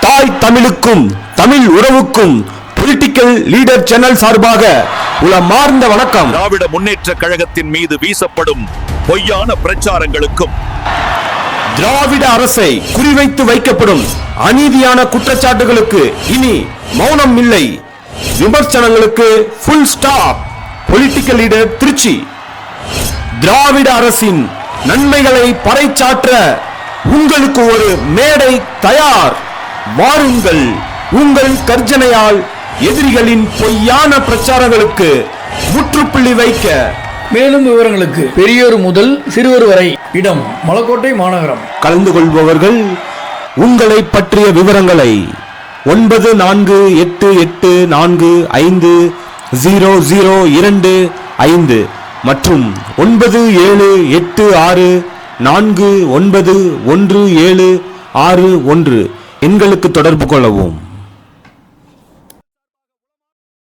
தாய் தமிழுக்கும் தமிழ் உறவுக்கும் பொலிட்டிக்கல் லீடர் சேனல் சார்பாக உளமார்ந்த வணக்கம். திராவிட முன்னேற்ற கழகத்தின் மீது வீசப்படும் பொய்யான பிரச்சாரங்களுக்கும். திராவிட அரசை குறிவைத்து வைக்கப்படும் அநீதியான குற்றச்சாட்டுகளுக்கு இனி மௌனம் இல்லை. விமர்சனங்களுக்கு full stop political leader Trichy. திராவிட அரசின் நன்மைகளை பறைச்சாற்ற உங்களுக்கு ஒரு மேடை தயார். வாருங்கள் உங்கள் கர்ஜனையால் எதிரிகளின் பொய்யான பிரச்சாரங்களுக்கு முற்றுப்புள்ளி வைக்க. மேலும் விவரங்களுக்கு பெரியோர் முதல் சிறுவர் வரை இடம் மலக்கோட்டை மாநகரம். கலந்து கொள்பவர்கள் உங்களை பற்றிய விவரங்களை ஒன்பது நான்கு எட்டு எட்டு நான்கு ஐந்து ஜீரோ ஜீரோ இரண்டு ஐந்து. மற்றும் ஒன்பது ஏழு எட்டு ஆறு நான்கு ஒன்பது ஒன்று ஏழு ஆறு ஒன்று. எண்களுக்கு தொடர்பு கொள்ளவும்.